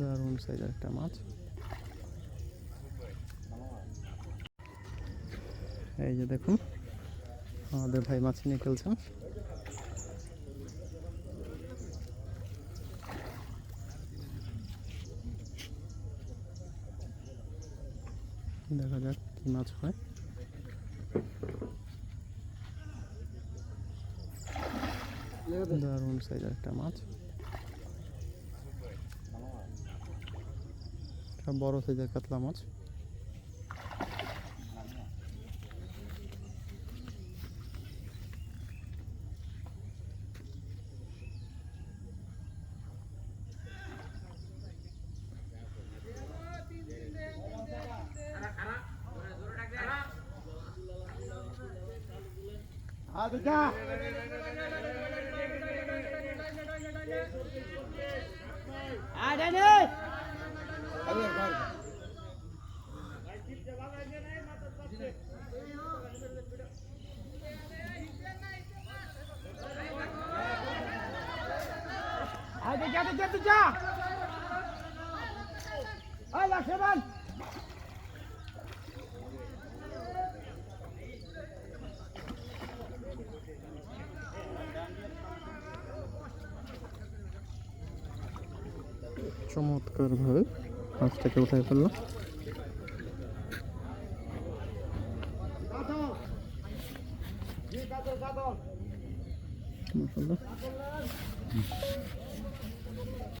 দারুণ একটা মাছ। এই যে দেখুন, আমাদের ভাই মাছ নিয়ে খেলছেন দেখা যাক কি মাছ হয়। দারুণ সাইজের একটা মাছ। একটা বড় সাইজের কাতলা মাছ। Hadi gel gel gel. Hadi Akşemen. চমৎকার ভাবে মাছটাকে উঠাই ফেলল মাশাআল্লাহ।